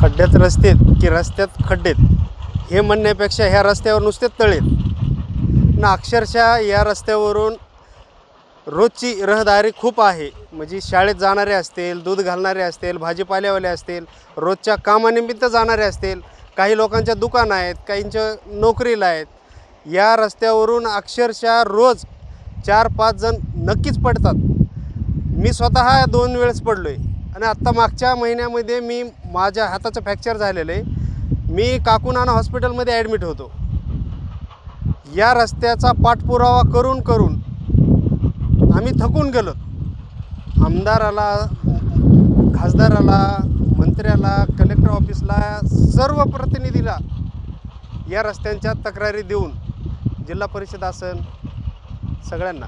खड्ड्यात रस्ते की रस्त्यात खड्डेत. हे म्हणण्यापेक्षा ह्या रस्त्यावर नुसते तळेत. ना अक्षरशः या रस्त्यावरून रोजची रहदारी खूप आहे. म्हणजे शाळेत जाणारे असतील दूध घालणारे असतील भाजीपाल्यावाले असतील रोजच्या कामानिमित्त जाणारे असतील काही लोकांच्या दुकान आहेत काहींच्या नोकरीला आहेत. या रस्त्यावरून अक्षरशः रोज चार पाच जण नक्कीच पडतात. मी स्वतः दोन वेळेस पडलो आहे आणि आत्ता मागच्या महिन्यामध्ये मी माझ्या हाताचं फ्रॅक्चर झालेलं आहे. मी काकुनाना हॉस्पिटलमध्ये ॲडमिट होतो. या रस्त्याचा पाठपुरावा करून करून आम्ही थकून गेलो. आमदाराला खासदाराला मंत्र्याला कलेक्टर ऑफिसला सर्व प्रतिनिधीला या रस्त्यांच्या तक्रारी देऊन जिल्हा परिषद आसन सगळ्यांना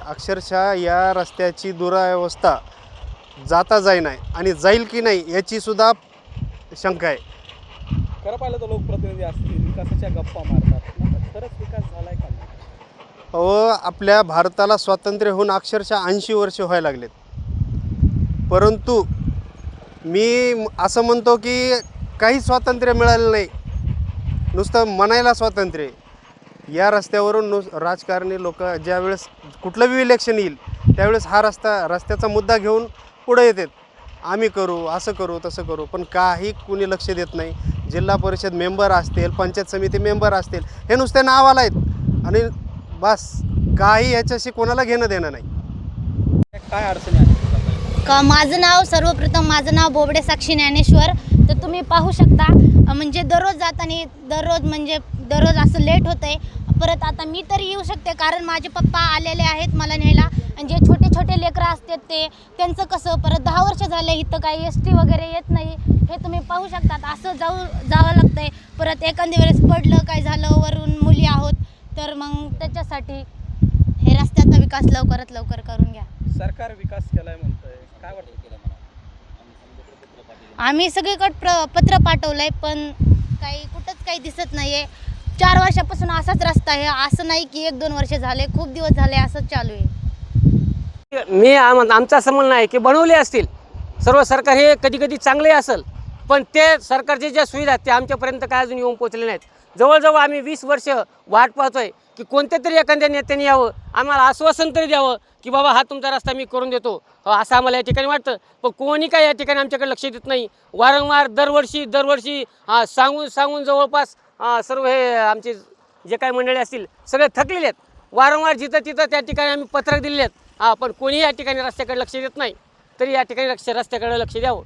अक्षरशः या रस्त्याची दुरावस्था जाता जाई नाही आणि जाईल की नाही याची सुद्धा शंका आहे खरं पाहिलं तर लोकप्रतिनिधी असतील विकासाच्या गप्पा मारतात खरंच विकास झालाय का नाही? व आपल्या भारताला स्वातंत्र्य होऊन अक्षरशः ऐंशी वर्ष व्हायला लागलेत परंतु मी असं म्हणतो की काही स्वातंत्र्य मिळालं नाही नुसतं म्हणायला स्वातंत्र्य. या रस्त्यावरून नुस राजकारणी लोक ज्यावेळेस कुठलं बी इलेक्शन येईल त्यावेळेस हा रस्ता रस्त्याचा मुद्दा घेऊन पुढे येतात. आम्ही करू असं करू तसं करू पण काही कुणी लक्ष देत नाही. जिल्हा परिषद मेंबर असतील पंचायत समिती मेंबर असतील हे नुसते नावाला आहेत आणि बस काही याच्याशी कोणाला घेणं देणं नाही. काय अडचणी आहेत का माझं नाव सर्वप्रथम माझं नाव बोबडे साक्षी ज्ञानेश्वर. तर तुम्ही पाहू शकता म्हणजे दररोज जाताना दररोज म्हणजे दररोज असं लेट होतं आहे परत आता मी तरी येऊ शकते कारण माझे पप्पा आलेले आहेत मला न्यायला. आणि जे छोटे छोटे लेकरं असतात ते त्यांचं कसं परत दहा वर्ष झाले इथं काही एस टी वगैरे येत नाही. हे तुम्ही पाहू शकतात. असं जाऊ जावं लागतं आहे परत एखाद्या वेळेस पडलं काय झालं वरून मुली आहोत तर मग त्याच्यासाठी हे रस्त्याचा विकास लवकरात लवकर करून घ्या. सरकार विकास केलाय म्हणतंय. काय वाटतं? आम्ही सगळीकडे प्र पत्र पाठवलं आहे पण काही कुठंच काही दिसत नाही आहे चार वर्षापासून असाच रस्ता आहे. असं नाही की एक दोन वर्ष झाले खूप दिवस झाले असंच चालू आहे. मी आम आमचा असं म्हणणं आहे की बनवले असतील. सर्व सरकार हे कधी कधी चांगले असेल पण ते सरकारच्या ज्या सुविधा आहेत त्या आमच्यापर्यंत काय अजून येऊन पोचले नाहीत. जवळजवळ आम्ही वीस वर्ष वाट पाहतोय की कोणत्या तरी एखाद्या नेत्याने यावं आम्हाला आश्वासन तरी द्यावं की बाबा हा तुमचा रस्ता मी करून देतो. हो, असं आम्हाला या ठिकाणी वाटतं. पण कोणी काय या ठिकाणी आमच्याकडे लक्ष देत नाही. वारंवार दरवर्षी दरवर्षी सांगून सांगून जवळपास सर्व हे आमचे जे काही मंडळी असतील सगळे थकलेले आहेत. वारंवार जिथं तिथं त्या ठिकाणी आम्ही पत्रक दिलेले आहेत. हां पण कोणीही या ठिकाणी रस्त्याकडे लक्ष देत नाही. तरी या ठिकाणी लक्ष रस्त्याकडे लक्ष द्यावं.